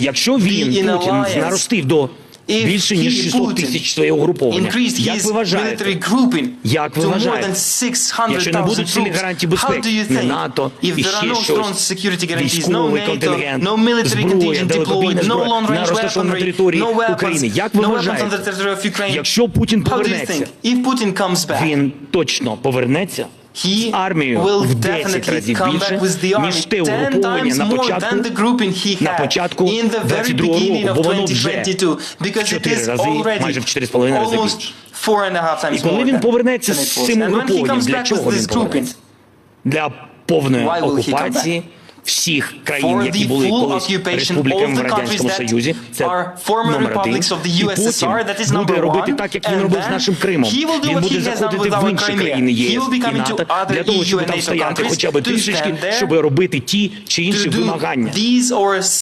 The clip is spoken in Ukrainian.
Якщо він Путін наростив до більше ніж he, 600 тисяч своє угруповання, як ви вважаєте, Як ви вважаєте? Якщо не будуть сильні гарантії безпеки, не НАТО і ще щось, військовий контингент, зброя, далекобійна зброя, не розташована на території України. Як ви вважаєте, якщо Путін повернеться, він точно повернеться he will в 10 definitely разів come більше, back with the ніж army те угруповання на початку, на початку in the very 22 beginning року, of бо воно вже 2022 because it is рази, майже в 4,5 рази більше. four and a half times І коли він повернеться з цим угрупованням, для чого він повернеться? Для повної окупації всіх країн, які були колись республіками в Радянському Союзі. Це номер один. І потім буде робити так, як він робив з нашим Кримом. Він буде заходити в інші країни ЄС і НАТО для того, щоб там стояти хоча б трішечки, щоб робити ті чи інші вимагання.